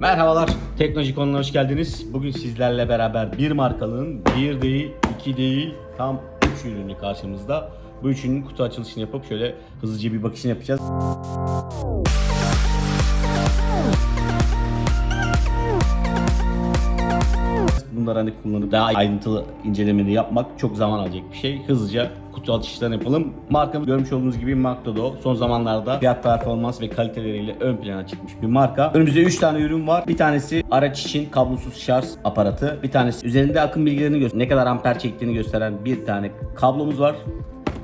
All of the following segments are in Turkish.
Merhabalar, Teknoloji Konu'na hoş geldiniz. Bugün sizlerle beraber bir markalığın bir değil, iki değil, tam üç ürünü karşımızda. Bu üçünün kutu açılışını yapıp şöyle hızlıca bir bakışını yapacağız. Bunları hani kullanıp daha ayrıntılı incelemeni yapmak çok zaman alacak bir şey. Hızlıca kutu açışlarını yapalım. Markamız görmüş olduğunuz gibi Maktodo son zamanlarda fiyat performans ve kaliteleriyle ön plana çıkmış bir marka. Önümüzde 3 tane ürün var. Bir tanesi araç için kablosuz şarj aparatı. Bir tanesi üzerinde akım bilgilerini gösteren, ne kadar amper çektiğini gösteren bir tane kablomuz var.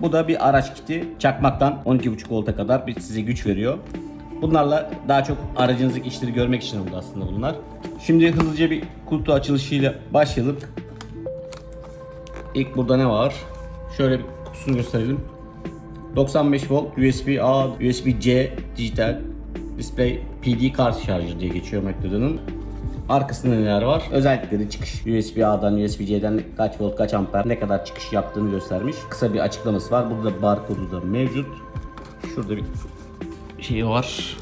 Bu da bir araç kiti. Çakmaktan 12.5 volta kadar bir size güç veriyor. Bunlarla daha çok aracınızdaki işleri görmek için oldu aslında bunlar. Şimdi hızlıca bir kutu açılışıyla başlayalım. İlk burada ne var? Şöyle bir kutusunu gösterelim. 95 volt USB A, USB C dijital display PD kart şarjı diye geçiyor Macdo'nun. Arkasında neler var? Özellikleri çıkış. USB A'dan, USB C'den kaç volt, kaç amper, ne kadar çıkış yaptığını göstermiş. Kısa bir açıklaması var. Burada barkodu da mevcut. Şurada bir şey var.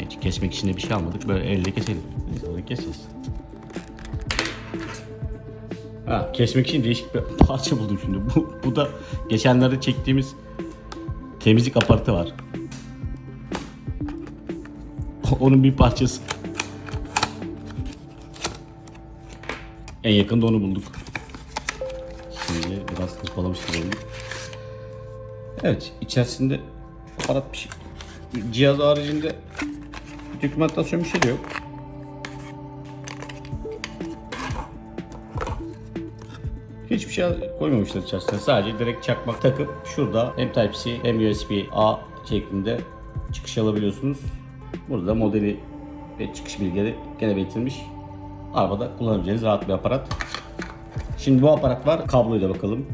Hiç kesmek için de bir şey almadık. Böyle elle keselim. Neyse onu keseceğiz. Ha, kesmek için değişik bir parça buldum şimdi. Bu, bu da geçenlerde çektiğimiz temizlik aparatı var. Onun bir parçası. En yakında onu bulduk. Şimdi biraz hırpalamış olduk. Evet, içerisinde aparat bir şey. Cihaz haricinde dokümantasyon bir şey de yok. Hiçbir şey koymamışlar içerisine. Sadece direkt çakmak takıp şurada hem Type-C hem USB-A şeklinde çıkış alabiliyorsunuz. Burada modeli ve çıkış bilgileri gene belirtilmiş. Arabada kullanabileceğiniz rahat bir aparat. Şimdi bu aparat var. Kabloyla bakalım.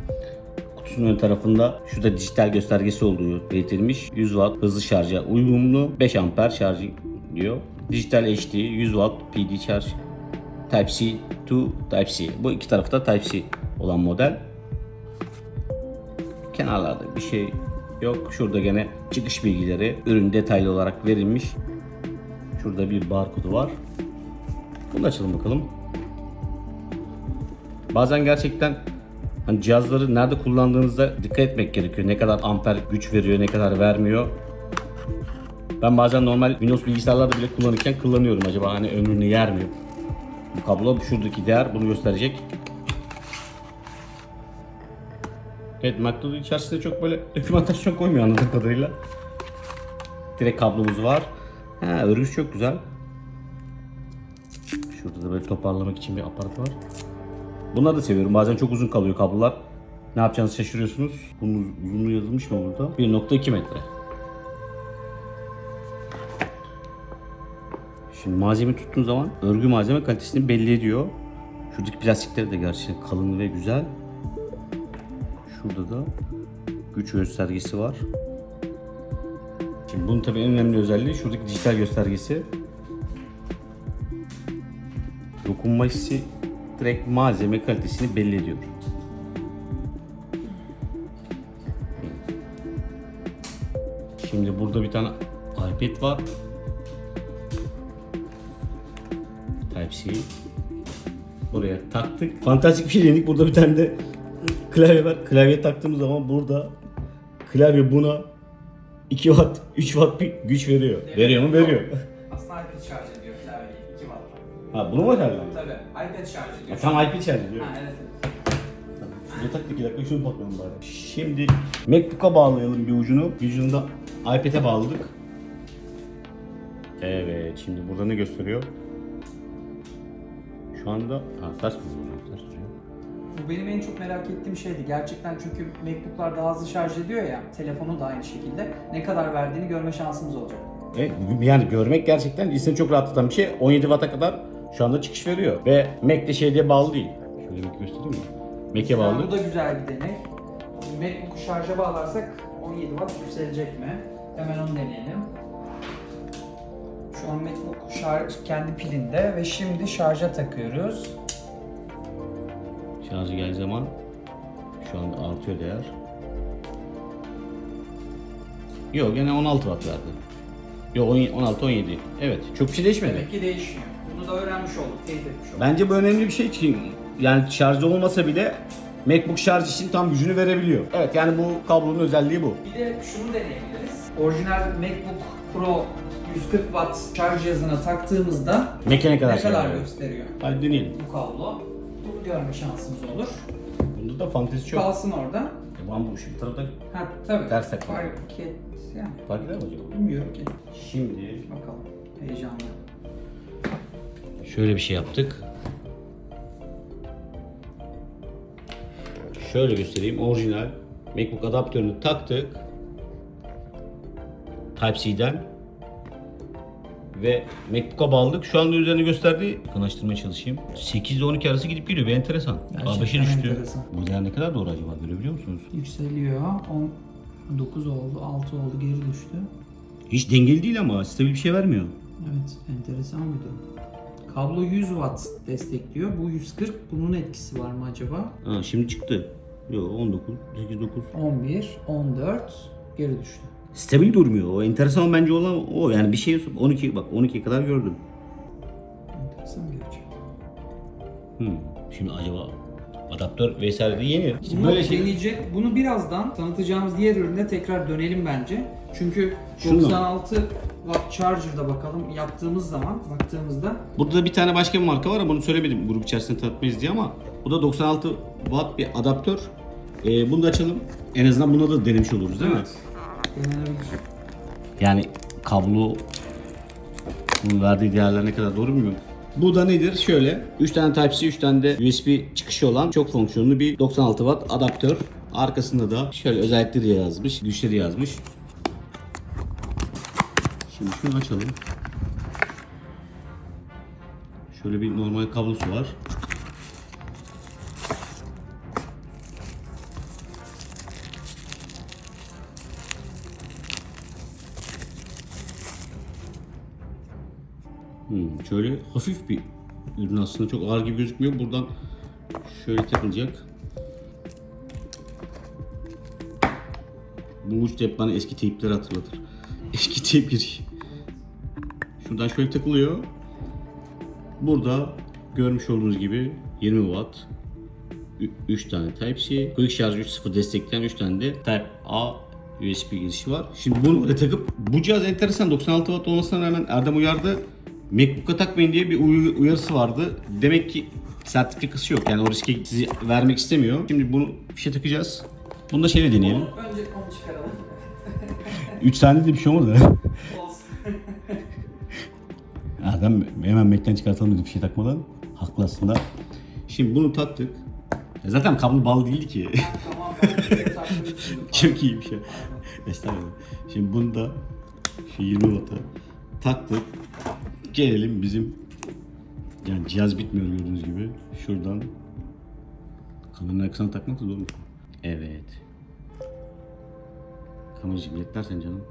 Kutusunun ön tarafında şurada dijital göstergesi olduğu belirtilmiş. 100 watt hızlı şarja uyumlu 5 amper şarj diyor. Dijital HD 100 watt PD şarj Type-C to Type-C. Bu iki tarafta Type-C olan model. Kenarlarda bir şey yok. Şurada gene çıkış bilgileri ürün detaylı olarak verilmiş. Şurada bir barkodu var. Bunu açalım bakalım. Bazen gerçekten hani cihazları nerede kullandığınızda dikkat etmek gerekiyor. Ne kadar amper güç veriyor, ne kadar vermiyor. Ben bazen normal Windows bilgisayarlarda bile kullanırken kullanıyorum. Acaba hani ömrünü yer mi? Bu kablo şuradaki değer bunu gösterecek. Evet Macdo'da içerisinde çok böyle dokümantasyon koymuyor anladığım kadarıyla. Direkt kablomuz var. Ha örgüsü çok güzel. Şurada da böyle toparlamak için bir aparat var. Bunları da seviyorum. Bazen çok uzun kalıyor kablolar. Ne yapacağınızı şaşırıyorsunuz. Bunun uzunluğu yazılmış mı burada? 1.2 metre. Şimdi malzeme tuttuğun zaman örgü malzeme kalitesini belli ediyor. Şuradaki plastikleri de gerçekten kalın ve güzel. Şurada da güç göstergesi var. Şimdi bunun tabii en önemli özelliği şuradaki dijital göstergesi. Dokunma hissi direkt malzeme kalitesini belli ediyor. Şimdi burada bir tane iPad var. Type-C. Buraya taktık. Fantastik bir şey denedik. Burada bir tane de klavye var. Klavye taktığımız zaman burada klavye buna 2 watt, 3 watt bir güç veriyor. Veriyor mu? Veriyor. Aslında iPad şarj ediyor klavyeyi 2 watt. Ha bunu mu herhalde? Tabii iPad şarj ediyor. tam iPad şarj ediyor. Ha evet. Şuraya tak iki dakika şunu bakalım bari. Şimdi MacBook'a bağlayalım bir ucunu. Bir ucunu da iPad'e bağladık. Evet şimdi burada ne gösteriyor? Şu anda ha, ters mi? Ters duruyor. Bu benim en çok merak ettiğim şeydi. Gerçekten çünkü MacBook'lar daha hızlı şarj ediyor ya. Telefonu da aynı şekilde. Ne kadar verdiğini görme şansımız olacak. Evet, yani görmek gerçekten insanı çok rahatlatan bir şey. 17 Watt'a kadar şu anda çıkış veriyor. Ve Mac de şey diye bağlı değil. Şöyle Mac'i göstereyim mi? Mac'e bağlı. Bu da güzel bir deney. MacBook'u şarja bağlarsak 17 watt yükselecek mi? Hemen onu deneyelim. Şu an MacBook şarj kendi pilinde ve şimdi şarja takıyoruz. Şarjı geldiği zaman şu anda artıyor değer. Yok gene 16 watt verdi. Yok 16 17. Evet. Çok bir şey değişmedi. Demek ki değişmiyor. Bunu da öğrenmiş olduk, teyit etmiş olduk. Bence bu önemli bir şey ki yani şarjı olmasa bile MacBook şarj için tam gücünü verebiliyor. Evet yani bu kablonun özelliği bu. Bir de şunu deneyebiliriz. Orijinal MacBook Pro 140 Watt şarj cihazına taktığımızda Mac ne kadar ne kadar gösteriyor Hadi deneyelim. bu kablo. Bunu görme şansımız olur. Bunda da fantezi çok. Kalsın orada. E, ben bu şu tarafta Ha tabii. Ters takma. Fark et yani. fark eder mi acaba? Bilmiyorum ki. Şimdi Bakalım. Heyecanlı. Şöyle bir şey yaptık. Şöyle göstereyim. Orijinal MacBook adaptörünü taktık. Type-C'den ve MacBook'a bağladık. Şu anda üzerine gösterdiği yakınlaştırmaya çalışayım. 8 ile 12 arası gidip geliyor. Bir enteresan. Gerçekten A5'e düştü. enteresan. Bu değer ne kadar doğru acaba görebiliyor musunuz? Yükseliyor. 9 oldu, 6 oldu, geri düştü. Hiç dengeli değil ama stabil bir şey vermiyor. Evet, enteresan bir durum. Kablo 100 watt destekliyor. Bu 140. Bunun etkisi var mı acaba? Ha, şimdi çıktı. Yok 19, 8, 9. 11, 14, geri düştü. Stabil durmuyor. O enteresan bence olan o. Yani bir şey 12 bak 12'ye kadar gördüm. Enteresan gerçekten. Hmm. Şimdi acaba adaptör vesaire de yeni. Bunu böyle şey. deneyecek. Bunu birazdan tanıtacağımız diğer ürüne tekrar dönelim bence. Çünkü Şunu. 96 watt charger'da bakalım yaptığımız zaman baktığımızda Burada da bir tane başka bir marka var ama bunu söylemedim grup içerisinde tanıtmayız diye ama bu da 96 watt bir adaptör. Ee, bunu da açalım. En azından buna da denemiş oluruz değil mi? denenebilir. Yani kablo bunun verdiği değerler ne kadar doğru bilmiyorum. Bu da nedir? Şöyle 3 tane Type-C 3 tane de USB çıkışı olan çok fonksiyonlu bir 96 watt adaptör. Arkasında da şöyle özellikleri yazmış, güçleri yazmış. Şimdi şunu açalım. Şöyle bir normal kablosu var. Hmm, şöyle hafif bir ürün aslında çok ağır gibi gözükmüyor. Buradan şöyle takılacak. Bu uç hep bana eski teypleri hatırlatır. Eski teyp giriş. Şuradan şöyle takılıyor. Burada görmüş olduğunuz gibi 20 watt 3 tane Type-C, Quick Charge 3.0 destekleyen 3 tane de Type-A USB girişi var. Şimdi bunu buraya takıp bu cihaz enteresan 96 watt olmasına rağmen Erdem uyardı. MacBook'a takmayın diye bir uy- uyarısı vardı. Demek ki sertifikası yok. Yani o riski sizi vermek istemiyor. Şimdi bunu fişe takacağız. Bunu da şeyle deneyelim. Önce onu çıkaralım. 3 tane de bir şey olmadı. Erdem hemen Mac'ten çıkartalım dedi fişe takmadan. Haklı aslında. Şimdi bunu taktık. Zaten kablo bağlı değildi ki. Çok iyi bir şey. Estağfurullah. Şimdi bunu da şu 20 watt'a taktık. Gelelim bizim yani cihaz bitmiyor gördüğünüz gibi. Şuradan kameranın arkasına takmak zor. Evet. Kameracığım yetlersen canım.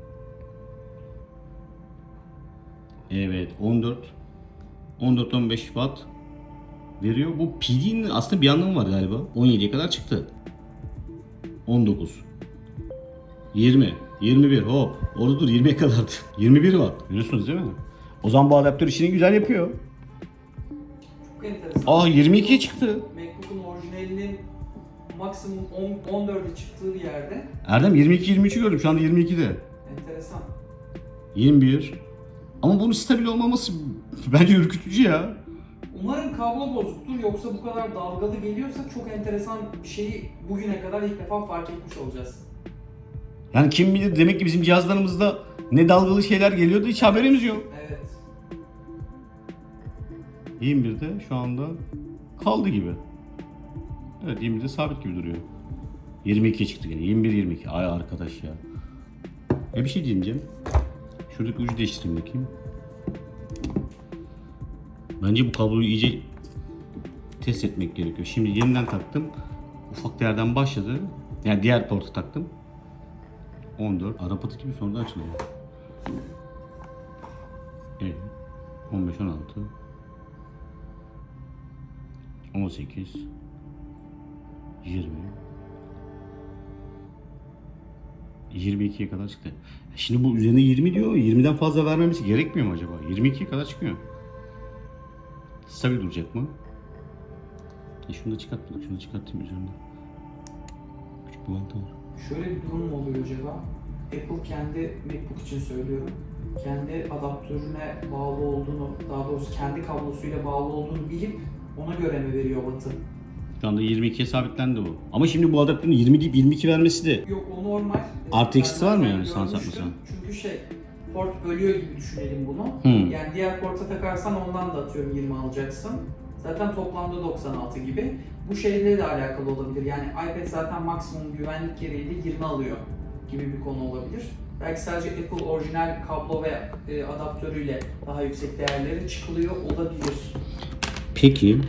Evet 14 14-15 watt veriyor. Bu PD'nin aslında bir anlamı var galiba. 17'ye kadar çıktı. 19 20 21 hop orada dur 20'ye kadardı 21 watt biliyorsunuz değil mi? O zaman bu adaptör işini güzel yapıyor. Çok enteresan. Aa 22'ye çıktı. MacBook'un orijinalinin maksimum 10, 14'e çıktığı bir yerde Erdem 22-23'ü gördüm şu anda 22'de. enteresan. 21. Ama bunun stabil olmaması bence ürkütücü ya. Umarım kablo bozuktur yoksa bu kadar dalgalı geliyorsa çok enteresan bir şeyi bugüne kadar ilk defa fark etmiş olacağız. Yani kim bilir demek ki bizim cihazlarımızda ne dalgalı şeyler geliyordu hiç haberimiz yok. Evet. 21'de şu anda kaldı gibi. Evet 20'de sabit gibi duruyor. 22'ye çıktı gene. 21-22. Ay arkadaş ya. E bir şey diyeceğim. Şuradaki ucu değiştireyim bakayım. Bence bu kabloyu iyice test etmek gerekiyor. Şimdi yeniden taktım. Ufak değerden başladı. Yani diğer portu taktım. 14. Arapatı gibi sonradan açılıyor. Evet. 15 16 18 20 22'ye kadar çıktı. Şimdi bu üzerine 20 diyor. 20'den fazla vermemesi gerekmiyor mu acaba? 22'ye kadar çıkıyor. Stabil duracak mı? E şunu da çıkart bak. Şunu da çıkartayım üzerinde. Küçük bir var. Şöyle bir durum mu oluyor acaba? Apple kendi MacBook için söylüyorum. Kendi adaptörüne bağlı olduğunu, daha doğrusu kendi kablosuyla bağlı olduğunu bilip ona göre mi veriyor wattı? Şu anda 22'ye sabitlendi bu. Ama şimdi bu adaptörün 20 deyip 22 vermesi de Yok o normal. Artı eksisi var mı yani sans görmüştüm. Çünkü şey, port bölüyor gibi düşünelim bunu. Hmm. Yani diğer porta takarsan ondan da atıyorum 20 alacaksın. Zaten toplamda 96 gibi. Bu şeyle de alakalı olabilir. Yani iPad zaten maksimum güvenlik gereğiyle 20 alıyor gibi bir konu olabilir. Belki sadece Apple orijinal kablo ve e, adaptörüyle daha yüksek değerleri çıkılıyor olabilir. Peki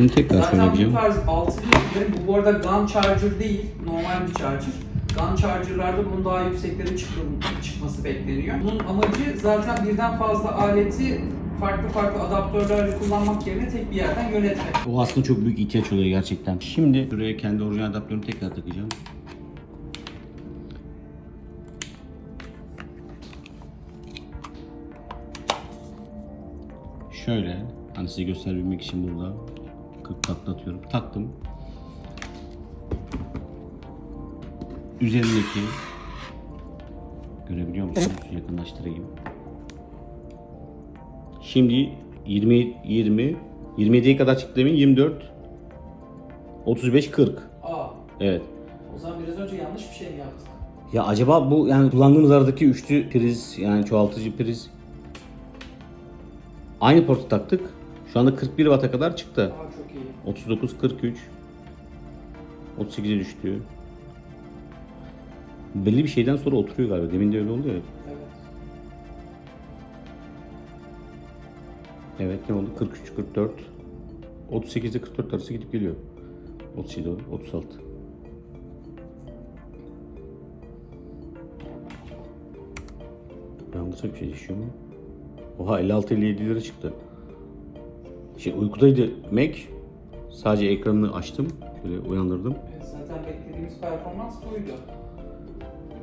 şunu tekrar Zaten bu söyleyeceğim. tarz 6 bilgilerin, bu bu arada GAN charger değil, normal bir charger. GAN charger'larda bunun daha yükseklerin çıkıl- çıkması bekleniyor. Bunun amacı zaten birden fazla aleti farklı farklı adaptörlerle kullanmak yerine tek bir yerden yönetmek. O aslında çok büyük ihtiyaç oluyor gerçekten. Şimdi şuraya kendi orijinal adaptörümü tekrar takacağım. Şöyle hani size gösterebilmek için burada 40 patlatıyorum. Taktım. Üzerindeki görebiliyor musunuz? Yakınlaştırayım. Şimdi 20 20 27'ye kadar çıktı demin 24 35 40. Aa, Evet. o zaman biraz önce yanlış bir şey mi yaptık? Ya acaba bu yani kullandığımız aradaki üçlü priz yani çoğaltıcı priz aynı portu taktık. Şu anda 41 watt'a kadar çıktı. İyi. 39 43 38'e düştü. Belli bir şeyden sonra oturuyor galiba. Demin de öyle oldu ya. Evet. Evet ne oldu? 43 44 38'de 44 arası gidip geliyor. 37 36. Yanlışlıkla bir şey düşüyor mu? Oha 56 57 lira çıktı. Şey uykudaydı Mac. Sadece ekranını açtım. Şöyle uyandırdım. Evet, zaten beklediğimiz performans buydu.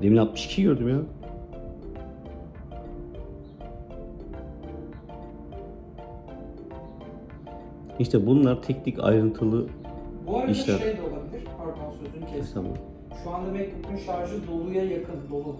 Demin 62 gördüm ya. İşte bunlar teknik ayrıntılı Bu arada İşler. şey de olabilir, pardon sözünü kestim. hesabı. Şu anda MacBook'un şarjı doluya yakın, dolu.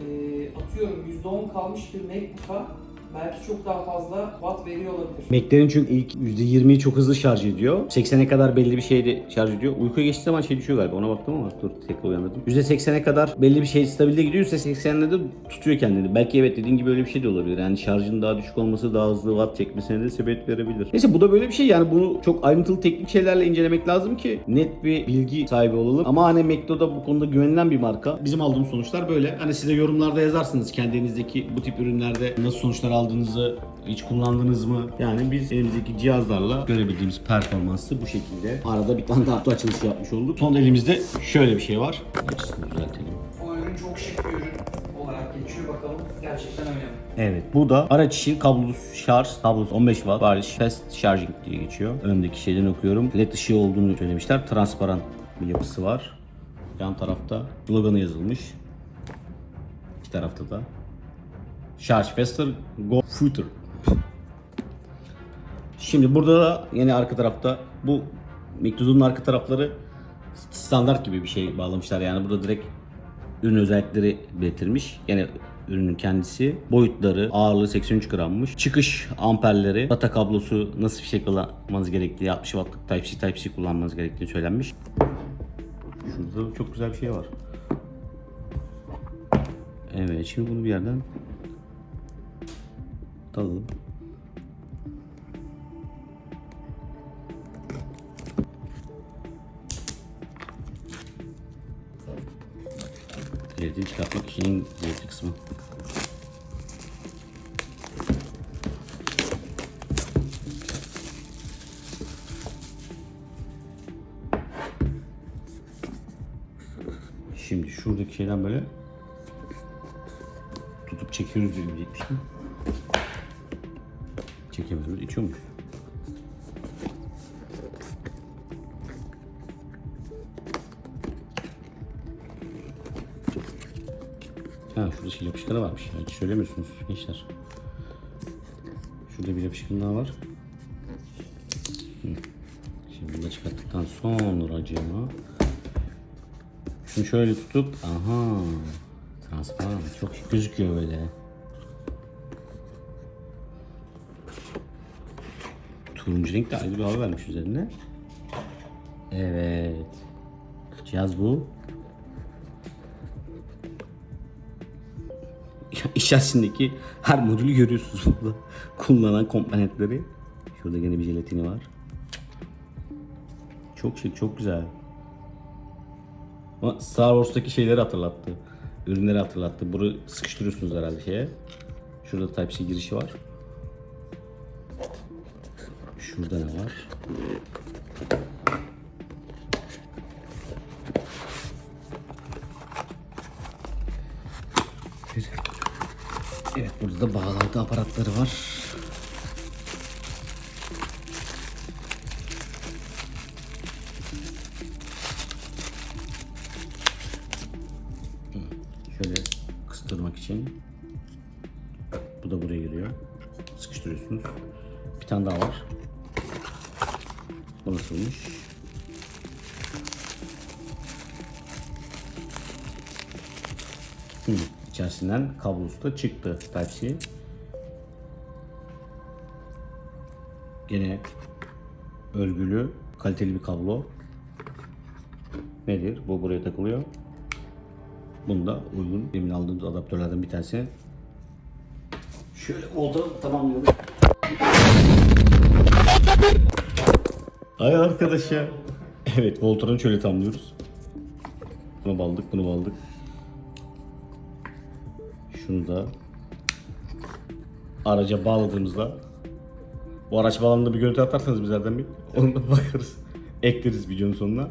Ee, atıyorum %10 kalmış bir MacBook'a belki çok daha fazla watt veriyor olabilir. Mac'lerin çünkü ilk %20'yi çok hızlı şarj ediyor. 80'e kadar belli bir şeyde şarj ediyor. Uykuya geçtiği zaman şey düşüyor galiba. Ona baktım ama dur tekrar uyandırdım. %80'e kadar belli bir şey stabilde gidiyor. %80'de de tutuyor kendini. Belki evet dediğin gibi öyle bir şey de olabilir. Yani şarjın daha düşük olması daha hızlı watt çekmesine de sebep verebilir. Neyse bu da böyle bir şey. Yani bunu çok ayrıntılı teknik şeylerle incelemek lazım ki net bir bilgi sahibi olalım. Ama hani Mac'do da bu konuda güvenilen bir marka. Bizim aldığımız sonuçlar böyle. Hani size yorumlarda yazarsınız kendinizdeki bu tip ürünlerde nasıl sonuçlar aldığınızı hiç kullandınız mı? Yani biz elimizdeki cihazlarla görebildiğimiz performansı bu şekilde. Arada bir tane daha kutu açılışı yapmış olduk. Son elimizde şöyle bir şey var. Açısını düzeltelim. O ürün çok şık bir ürün olarak geçiyor. Bakalım gerçekten öyle mi? Evet bu da araç için kablosuz şarj, kablosuz 15 watt bariz fast charging diye geçiyor. Öndeki şeyden okuyorum. LED ışığı olduğunu söylemişler. Transparan bir yapısı var. Yan tarafta sloganı yazılmış. İki tarafta da. Charge faster, go further. Şimdi burada da yine arka tarafta bu Mikrodon'un arka tarafları standart gibi bir şey bağlamışlar. Yani burada direkt ürün özellikleri belirtilmiş. Yine ürünün kendisi. Boyutları, ağırlığı 83 grammış. Çıkış amperleri, data kablosu nasıl bir şey kullanmanız gerektiği, 60 wattlık Type-C Type-C kullanmanız gerektiği söylenmiş. Şurada çok güzel bir şey var. Evet, şimdi bunu bir yerden alalım. Kilidini çıkartmak işin zevkli kısmı. Şimdi şuradaki şeyden böyle tutup çekiyoruz diye diyecekmiştim. Çekemiyoruz. İçiyor muyuz? Burada şey yapışkanı varmış. ya, Hiç söylemiyorsunuz gençler. Şurada bir yapışkan daha var. Şimdi bunu da çıkarttıktan sonra acıma. Şunu şöyle tutup aha transparan çok gözüküyor böyle. Turuncu renk de ayrı bir hava vermiş üzerine. Evet. Cihaz bu. İçerisindeki her modülü görüyorsunuz burada. Kullanılan komponentleri. Şurada gene bir jelatini var. Çok şık, çok güzel. Ama Star Wars'taki şeyleri hatırlattı. Ürünleri hatırlattı. Bunu sıkıştırıyorsunuz herhalde şeye. Şurada Type-C girişi var. Şurada ne var? Evet burada da bağlantı aparatları var. Şöyle kıstırmak için. Bu da buraya giriyor. Sıkıştırıyorsunuz. Bir tane daha var. Bu? Hı, içerisinden kablosu da çıktı Type-C. Gene örgülü, kaliteli bir kablo. Nedir? Bu buraya takılıyor. Bunu da uygun demin aldığımız adaptörlerden bir tanesi. Şöyle volta tamamlıyorduk. Ay arkadaş ya. Evet Voltron'u şöyle tamamlıyoruz. Bunu baldık, bunu baldık. Şunu da araca bağladığımızda bu araç bağlandığında bir görüntü atarsanız bizlerden bir onu da bakarız. Ekleriz videonun sonuna.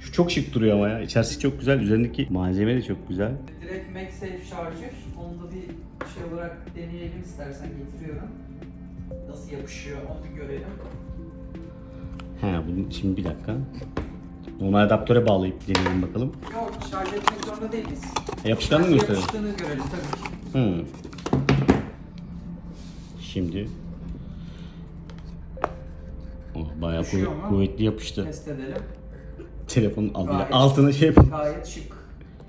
Şu çok şık duruyor ama ya. İçerisi çok güzel. Üzerindeki malzeme de çok güzel. Direkt MagSafe şarjör. Onu da bir şey olarak deneyelim istersen getiriyorum. Nasıl yapışıyor onu bir görelim. He bunun şimdi bir dakika. Normal adaptöre bağlayıp deneyelim bakalım. Yok şarj etmek zorunda değiliz. E, yapışkanını mı gösterelim? yapıştığını görelim tabii ki. Hmm. Şimdi Oh, bayağı Düşüyor kuvvet- mu? kuvvetli yapıştı. Test edelim. Telefonun Gayet. altına şey yapın. Gayet şık.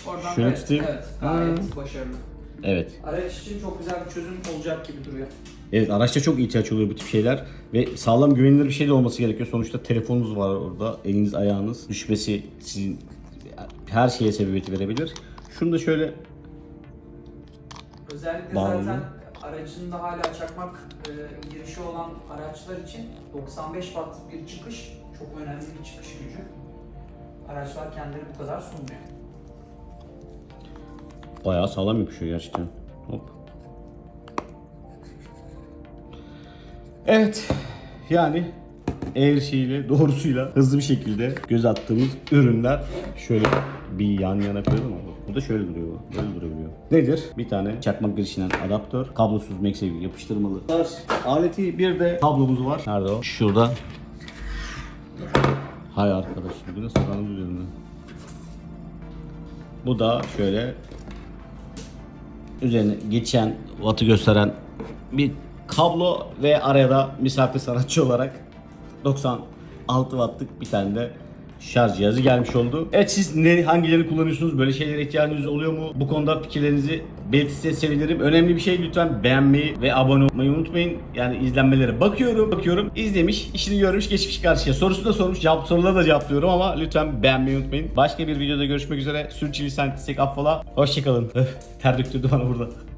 Oradan Şöyle evet, tutayım. Evet, gayet başarılı. Evet. Araç için çok güzel bir çözüm olacak gibi duruyor. Evet araçta çok ihtiyaç oluyor bu tip şeyler ve sağlam güvenilir bir şey de olması gerekiyor. Sonuçta telefonunuz var orada. Eliniz ayağınız düşmesi sizin her şeye sebebiyet verebilir. Şunu da şöyle Özellikle Bağlı. zaten aracında hala çakmak e, girişi olan araçlar için 95 watt bir çıkış çok önemli bir çıkış gücü. Araçlar kendileri bu kadar sunmuyor. bayağı sağlam yapışıyor gerçekten. Hop. Evet. Yani eğrisiyle, doğrusuyla hızlı bir şekilde göz attığımız ürünler şöyle bir yan yana koyalım mı? Bu da şöyle duruyor. Böyle durabiliyor. Nedir? Bir tane çakmak girişinden adaptör, kablosuz MagSafe yapıştırmalı. Aleti bir de kablomuz var. Nerede o? Şurada. Hay arkadaş, bu nasıl kanalın üzerinde? Bu da şöyle üzerine geçen wattı gösteren bir kablo ve araya da misafir sanatçı olarak 96 wattlık bir tane de şarj cihazı gelmiş oldu. Evet siz ne, hangilerini kullanıyorsunuz? Böyle şeylere ihtiyacınız oluyor mu? Bu konuda fikirlerinizi belirtirseniz sevinirim. Önemli bir şey lütfen beğenmeyi ve abone olmayı unutmayın. Yani izlenmelere bakıyorum, bakıyorum. İzlemiş, işini görmüş, geçmiş karşıya. Sorusunu da sormuş, cevap soruları da cevaplıyorum ama lütfen beğenmeyi unutmayın. Başka bir videoda görüşmek üzere. Sürçülisan etsek affola. Hoşçakalın. Ter döktürdü bana burada.